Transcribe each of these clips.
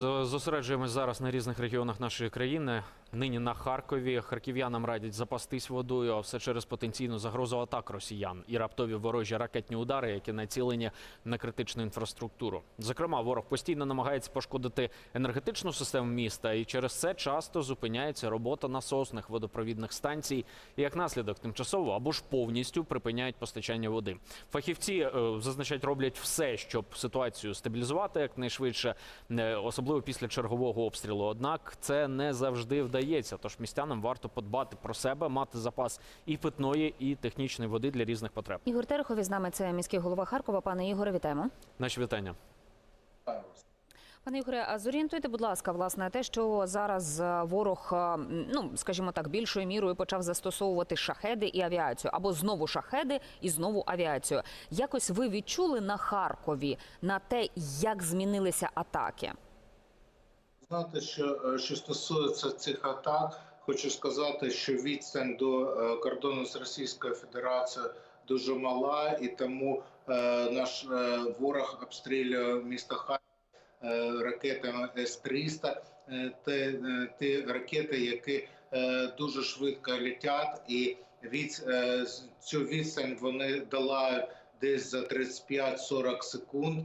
dos Зосереджуємось зараз на різних регіонах нашої країни. Нині на Харкові харків'янам радять запастись водою, а все через потенційну загрозу атак росіян і раптові ворожі ракетні удари, які націлені на критичну інфраструктуру. Зокрема, ворог постійно намагається пошкодити енергетичну систему міста, і через це часто зупиняється робота насосних водопровідних станцій. І як наслідок тимчасово або ж повністю припиняють постачання води. Фахівці е, зазначають, роблять все, щоб ситуацію стабілізувати якнайшвидше, е, особливо після чергового обстрілу. Однак це не завжди вдається. Тож містянам варто подбати про себе, мати запас і питної, і технічної води для різних потреб. Ігор Терехов із нами це міський голова Харкова. Пане Ігоре, вітаємо. Наші вітання. Пане Ігоре, а зорієнтуйте, будь ласка, власне, те, що зараз е, ворог, е, ну скажімо так, більшою мірою почав застосовувати шахеди і авіацію, або знову шахеди і знову авіацію. Якось ви відчули на Харкові на те, як змінилися атаки? Знати, що, е, що стосується цих атак, хочу сказати, що відстань до е, кордону з Російською Федерацією дуже мала, і тому е, наш е, ворог обстрілює місто Харків е, ракетами С-300. Е, те, ті ракети, які дуже швидко летять, і від, цю відстань вони долають десь за 35-40 секунд,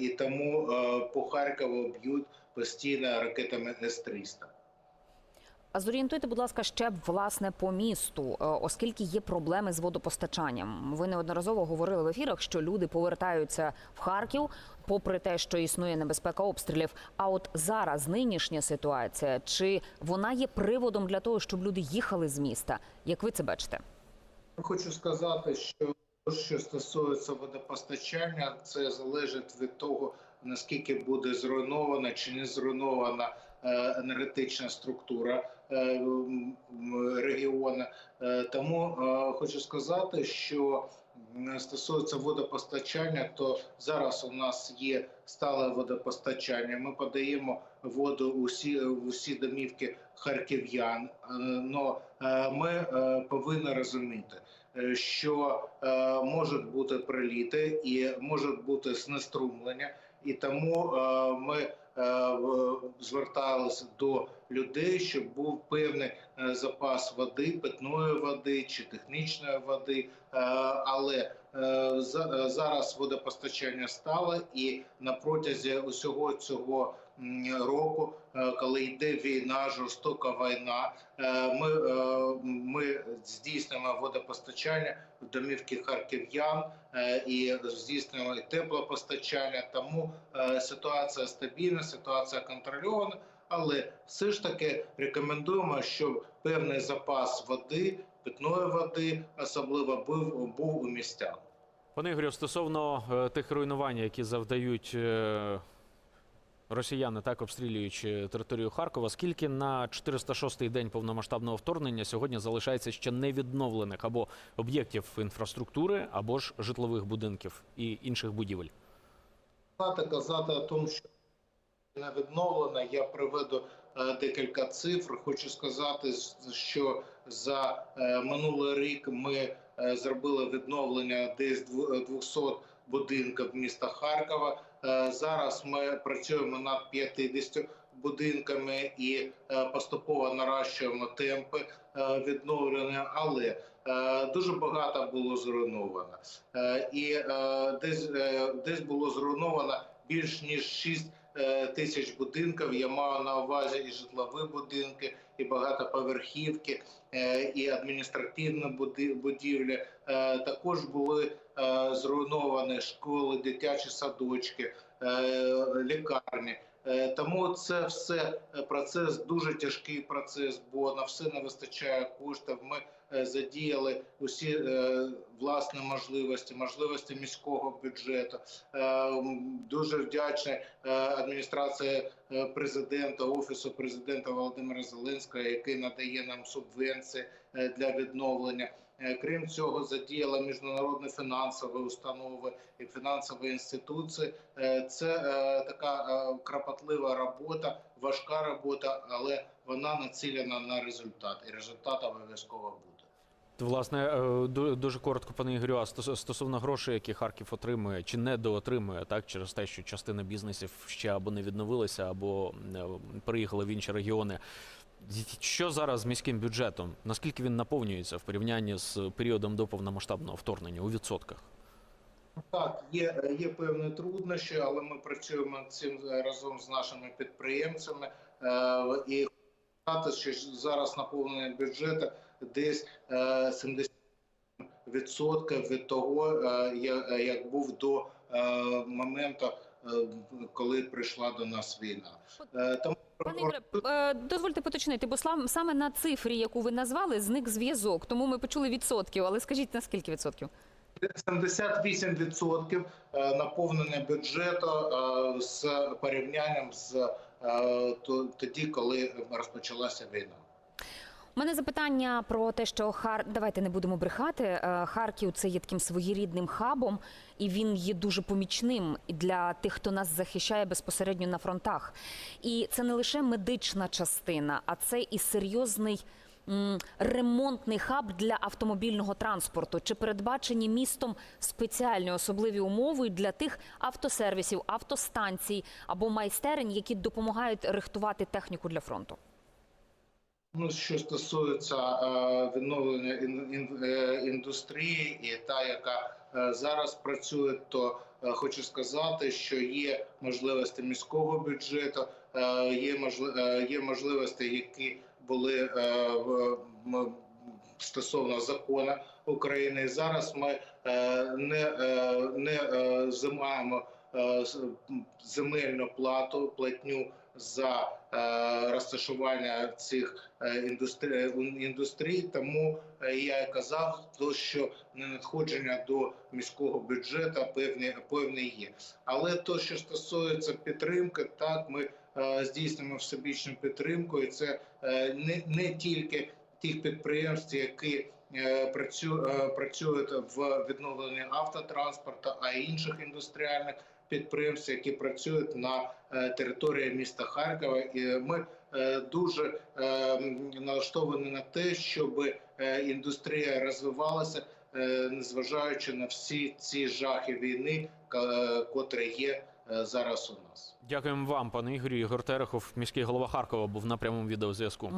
і тому по Харкову б'ють постійно ракетами С-300. А зорієнтуйте, будь ласка, ще власне по місту, е, оскільки є проблеми з водопостачанням. Ви неодноразово говорили в ефірах, що люди повертаються в Харків, попри те, що існує небезпека обстрілів. А от зараз нинішня ситуація, чи вона є приводом для того, щоб люди їхали з міста? Як ви це бачите? Хочу сказати, що що стосується водопостачання, це залежить від того, наскільки буде зруйнована чи не зруйнована е, енергетична структура е, регіону. Е, Тому хочу сказати, що стосується водопостачання, то зараз у нас є стале водопостачання. Ми подаємо воду у в усі домівки харків'ян. Е, Но е, ми повинні розуміти, що е, можуть бути приліти і може бути знеструмлення, і тому е, ми е, зверталися до людей, щоб був певний е, запас води, питної води чи технічної води. Е, Але е, за- е, зараз водопостачання стало, і на протязі усього цього року, е, коли йде війна, жорстока війна, е, е, ми здійснюємо водопостачання в домівки харків'ян е, і здійснюємо і теплопостачання. Тому е, ситуація стабільна, ситуація контрольована. Але все ж таки рекомендуємо, щоб певний запас води, питної води, особливо був, був у містян. Пане Ігорю, стосовно е, тих руйнувань, які завдають росіяни, так обстрілюючи територію Харкова, скільки на 406-й день повномасштабного вторгнення сьогодні залишається ще невідновлених або об'єктів інфраструктури, або ж житлових будинків і інших будівель? Казати, о тому, що не відновлено, я приведу е, декілька цифр. Хочу сказати, що за е, минулий рік ми е, зробили відновлення десь дв- 200 будинків міста Харкова. Е, Зараз ми працюємо над 50 будинками і е, поступово наращуємо темпи е, відновлення, але дуже багато було зруйновано. І десь, десь було зруйновано більш ніж 6 е, тисяч будинків. Я маю на увазі і житлові будинки, і багатоповерхівки, е, і адміністративні будівлі. Е, Також були е, зруйновані школи, дитячі садочки, е, лікарні. Е, Тому це все е, процес дуже тяжкий процес, бо на все не вистачає коштів. Ми е, задіяли усі власні можливості, можливості міського бюджету. Дуже вдячний адміністрації президента, офісу президента Володимира Зеленського, який надає нам субвенції для відновлення. Е, Крім цього, задіяла міжнародні фінансові установи і фінансові інституції. Е, Це е, така кропотлива робота, важка робота, але вона націлена на результат, і результат обов'язково буде. Власне, е, дуже коротко, пане Ігорю, а стосовно грошей, які Харків отримує, чи недоотримує, так через те, що частина бізнесів ще або не відновилися, або е, переїхали в інші регіони. Що зараз з міським бюджетом? Наскільки він наповнюється в порівнянні з періодом до повномасштабного вторгнення у відсотках? Так, є, є певні труднощі, але ми працюємо над цим разом з нашими підприємцями. Е, і що зараз наповнення бюджету десь е, 70% від того, е, як був до е, моменту, е, коли прийшла до нас війна. Е, Тому Пане Ігоре, е, дозвольте поточнити, бо саме на цифрі, яку ви назвали, зник зв'язок. Тому ми почули відсотків. Але скажіть, на скільки відсотків? 78% е, наповнення бюджету е, з порівнянням з е, то- тоді, коли розпочалася війна. У мене запитання про те, що Хар... давайте не будемо брехати. Е, Харків це є таким своєрідним хабом, і він є дуже помічним для тих, хто нас захищає безпосередньо на фронтах. І це не лише медична частина, а це і серйозний. Ремонтний хаб для автомобільного транспорту чи передбачені містом спеціальні особливі умови для тих автосервісів, автостанцій або майстерень, які допомагають рихтувати техніку для фронту? Ну, що стосується е, відновлення е, індустрії і та, яка е, зараз працює, то хочу сказати, що є можливості міського бюджету, є є можливості, які були в стосовно закону України. Зараз ми не, не взимаємо е, земельну плату, платню за е, розташування цих е, індустрій, індустрій. Тому е, я і казав, то, що надходження до міського бюджету певні, певні є. Але то, що стосується підтримки, так ми е, здійснюємо всебічну підтримку, і це е, не, не тільки тих підприємств, які е, працю, е, працюють в відновленні автотранспорту, а інших індустріальних підприємств, які працюють на е, території міста Харкова. І ми е, дуже е, налаштовані на те, щоб індустрія розвивалася, незважаючи на всі ці жахи війни, котрі є зараз у нас. Дякуємо вам, пане Ігорю. Ігор Терехов, міський голова Харкова, був на прямому відеозв'язку.